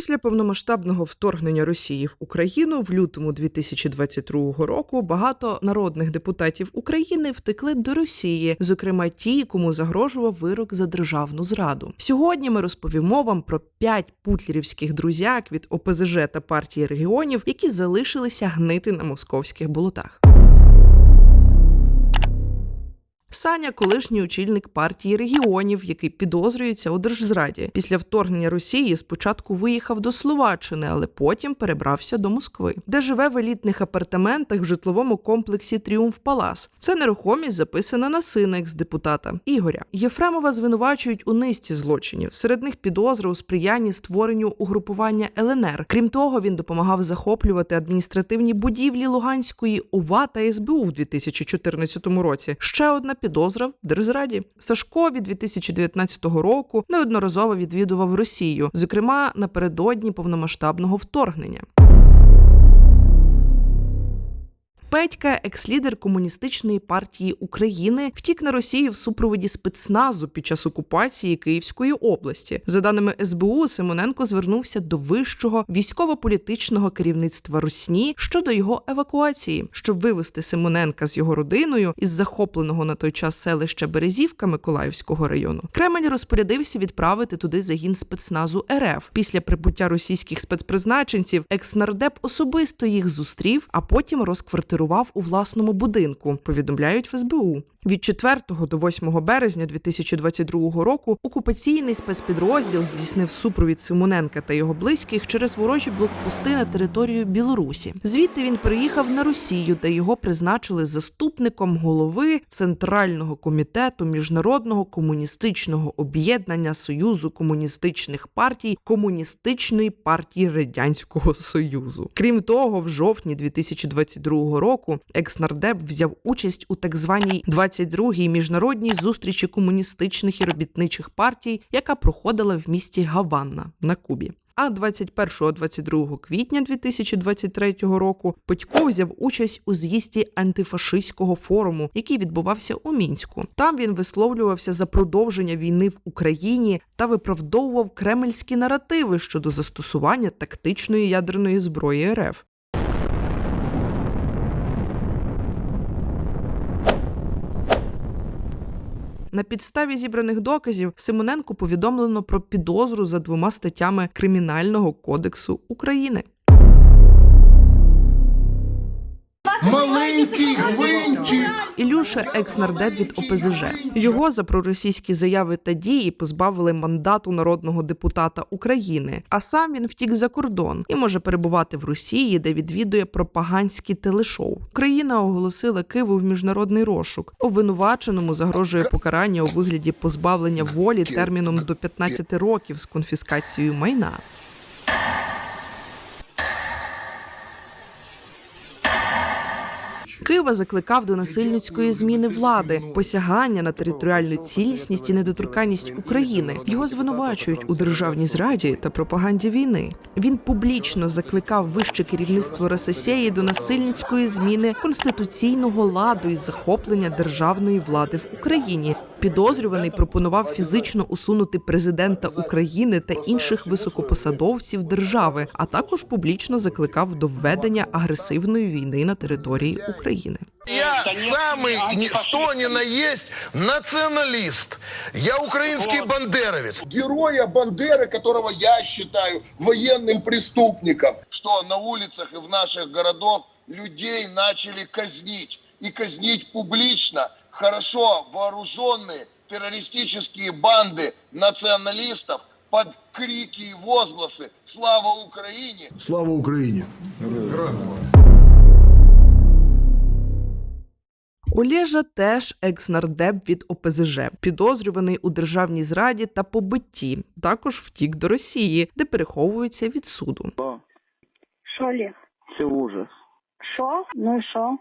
Після повномасштабного вторгнення Росії в Україну в лютому 2022 року багато народних депутатів України втекли до Росії, зокрема ті, кому загрожував вирок за державну зраду. Сьогодні ми розповімо вам про п'ять путлерівських друзяк від ОПЗЖ та партії регіонів, які залишилися гнити на московських болотах. Саня, колишній очільник партії регіонів, який підозрюється у держзраді. Після вторгнення Росії спочатку виїхав до Словаччини, але потім перебрався до Москви, де живе в елітних апартаментах в житловому комплексі Тріумф Палас. Це нерухомість записана на сина екс-депутата Ігоря. Єфремова звинувачують у низці злочинів. Серед них підозри у сприянні створенню угрупування ЛНР. Крім того, він допомагав захоплювати адміністративні будівлі Луганської ОВА та СБУ в 2014 році. Ще одна підозра в держзраді. Сашко від 2019 року неодноразово відвідував Росію, зокрема напередодні повномасштабного вторгнення. Петька, екс-лідер комуністичної партії України, втік на Росію в супроводі спецназу під час окупації Київської області. За даними СБУ, Симоненко звернувся до вищого військово-політичного керівництва Росні щодо його евакуації, щоб вивести Симоненка з його родиною із захопленого на той час селища Березівка Миколаївського району. Кремль розпорядився відправити туди загін спецназу РФ. Після прибуття російських спецпризначенців екс-нардеп особисто їх зустрів, а потім розквартирував у власному будинку. Повідомляють в СБУ. Від 4 до 8 березня 2022 року окупаційний спецпідрозділ здійснив супровід Симоненка та його близьких через ворожі блокпости на територію Білорусі. Звідти він приїхав на Росію, де його призначили заступником голови Центрального комітету міжнародного комуністичного об'єднання Союзу комуністичних партій Комуністичної партії Радянського Союзу. Крім того, в жовтні 2022 року екс-нардеп взяв участь у так званій 22-й міжнародній зустрічі комуністичних і робітничих партій, яка проходила в місті Гаванна на Кубі. А 21-22 квітня 2023 року Петько взяв участь у з'їзді антифашистського форуму, який відбувався у мінську. Там він висловлювався за продовження війни в Україні та виправдовував кремльські наративи щодо застосування тактичної ядерної зброї РФ. На підставі зібраних доказів Симоненку повідомлено про підозру за двома статтями Кримінального кодексу України. Маленький гвинтик. Ілюша екс-нардеп від ОПЗЖ. Його за проросійські заяви та дії позбавили мандату народного депутата України. А сам він втік за кордон і може перебувати в Росії, де відвідує пропагандські телешоу. Україна оголосила Киву в міжнародний розшук. Обвинуваченому загрожує покарання у вигляді позбавлення волі терміном до 15 років з конфіскацією майна. Кива закликав до насильницької зміни влади, посягання на територіальну цілісність і недоторканність України. Його звинувачують у державній зраді та пропаганді війни. Він публічно закликав вище керівництво РССЄ до насильницької зміни конституційного ладу і захоплення державної влади в Україні. Підозрюваний пропонував фізично усунути президента України та інших високопосадовців держави, а також публічно закликав до введення агресивної війни на території України. Я самый, ни- что ни на есть, националист. Я украинский бандеровец. героя Бандеры, которого я считаю военным преступником. Что на улицах и в наших городах людей начали казнить. И казнить публично. Хорошо вооруженные террористические банды националистов под крики и возгласы «Слава Украине!» Слава Україні! Олежа теж екс-нардеп від ОПЗЖ, підозрюваний у державній зраді та побитті. Також втік до Росії, де переховується від суду. Що, Олег? Це ужас. Що? Ну і що?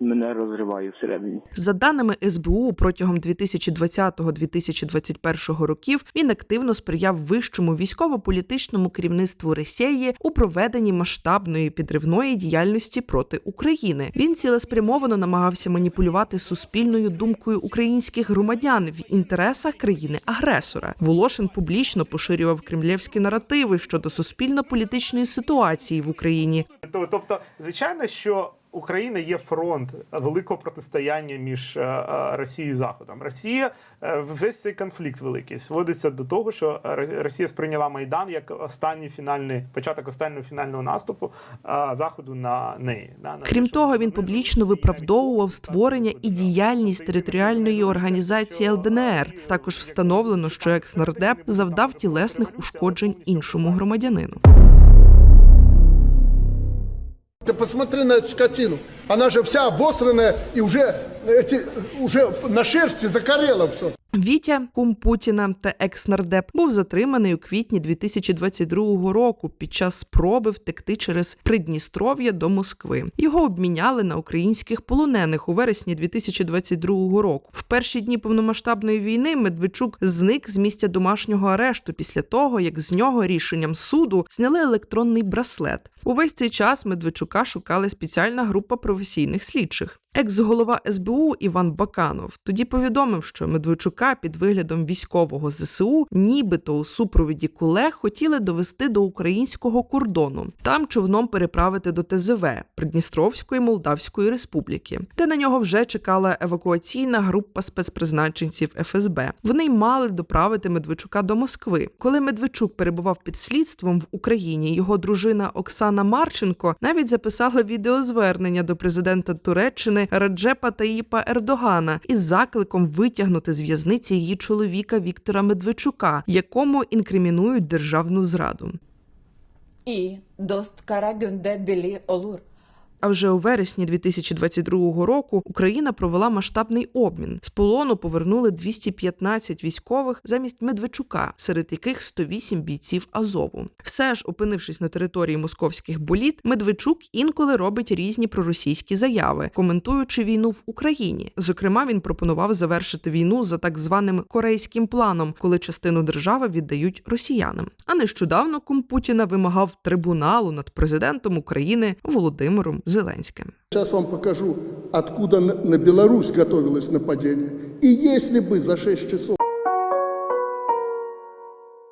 Мене розриває всередині. За даними СБУ, протягом 2020-2021 років він активно сприяв вищому військово-політичному керівництву Росії у проведенні масштабної підривної діяльності проти України. Він цілеспрямовано намагався маніпулювати суспільною думкою українських громадян в інтересах країни-агресора. Волошин публічно поширював кремлівські наративи щодо суспільно-політичної ситуації в Україні, Тобто, звичайно, що Україна є фронт великого протистояння між е, е, Росією і Заходом. Росія е, весь цей конфлікт великий зводиться до того, що Росія сприйняла Майдан як останній фінальний початок останнього фінального наступу заходу на неї. Крім того, він публічно виправдовував створення і діяльність територіальної організації ЛДНР. Також встановлено, що екс-нардеп завдав тілесних ушкоджень іншому громадянину. Ты посмотри на эту скотину. Она же вся обосранная и уже, эти, уже на шерсти закорело все. Вітя, кум Путіна та екс-нардеп, був затриманий у квітні 2022 року під час спроби втекти через Придністров'я до Москви. Його обміняли на українських полонених у вересні 2022 року. В перші дні повномасштабної війни Медведчук зник з місця домашнього арешту після того, як з нього рішенням суду зняли електронний браслет. Увесь цей час Медведчука шукала спеціальна група професійних слідчих. Екс-голова СБУ Іван Баканов тоді повідомив, що Медведчука під виглядом військового ЗСУ, нібито у супровіді колег, хотіли довести до українського кордону, там човном переправити до ТЗВ Придністровської Молдавської Республіки, де на нього вже чекала евакуаційна група спецпризначенців ФСБ. Вони й мали доправити Медведчука до Москви. Коли Медведчук перебував під слідством в Україні, його дружина Оксана Марченко навіть записала відеозвернення до президента Туреччини Реджепа Таїпа Ердогана із закликом витягнути з в'язниці її чоловіка Віктора Медведчука, якому інкримінують державну зраду. і дост гюнде білі олур. А вже у вересні 2022 року Україна провела масштабний обмін. З полону повернули 215 військових замість Медведчука, серед яких 108 бійців Азову. Все ж, опинившись на території московських боліт, Медведчук інколи робить різні проросійські заяви, коментуючи війну в Україні. Зокрема, він пропонував завершити війну за так званим корейським планом, коли частину держави віддають росіянам. А нещодавно кум Путіна вимагав трибуналу над президентом України Володимиром Зеленським. Сейчас вам покажу, откуда на Беларусь готовилось нападение. И если бы за 6 часов